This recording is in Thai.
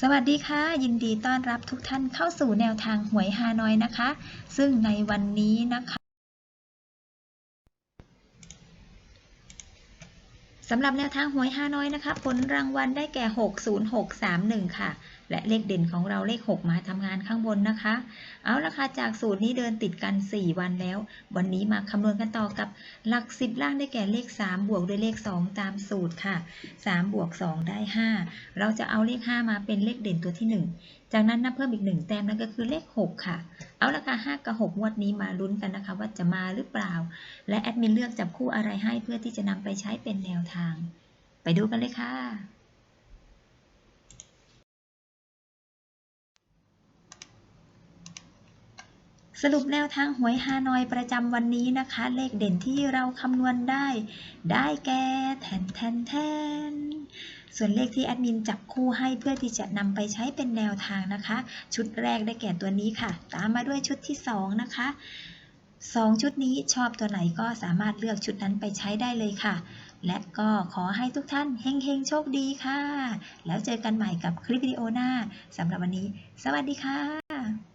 สวัสดีค่ะ ยินดีต้อนรับทุกท่านเข้าสู่แนวทางหวยฮานอยนะคะ ซึ่งในวันนี้นะคะ สำหรับแนวทางหวยฮานอยนะคะ ผลรางวัลได้แก่ 60631 ค่ะ และเลขเด่นของเราเลข 6 มาทำงานข้างบนนะคะ เอาละค่ะจากสูตรนี้เดินติดกัน 4 วันแล้ว วันนี้มาคำนวณกันต่อกับหลัก 10 ล่างได้แก่เลข 3 บวกด้วยเลข 2 ตามสูตรค่ะ 3 บวก 2 ได้ 5 เราจะเอาเลข 5 มาเป็นเลขเด่นตัวที่ 1 จากนั้นนับเพิ่มอีก 1 แต้มนั่นก็คือเลข 6 ค่ะ เอาละค่ะ5กับ 6 งวดนี้มาลุ้นกันนะคะ ว่าจะมาหรือเปล่า และแอดมินเลือกจับคู่อะไรให้เพื่อที่จะนำไปใช้เป็นแนวทาง ไปดูกันเลยค่ะ สรุปแนวทางหวยฮานอยประจำวันนี้นะคะ เลขเด่นที่เราคำนวณได้ ได้แก่แทนแทนแทนส่วนเลขที่แอดมินจับคู่ให้เพื่อที่จะนำไปใช้เป็นแนวทางนะคะ ชุดแรกได้แก่ตัวนี้ค่ะ ตามมาด้วยชุดที่ 2 นะคะ 2 ชุดนี้ชอบตัวไหนก็สามารถเลือกชุดนั้นไปใช้ได้เลยค่ะ และก็ขอให้ทุกท่านเฮงๆ โชคดีค่ะ แล้วเจอกันใหม่กับคลิปวิดีโอหน้าสำหรับวันนี้ สวัสดีค่ะ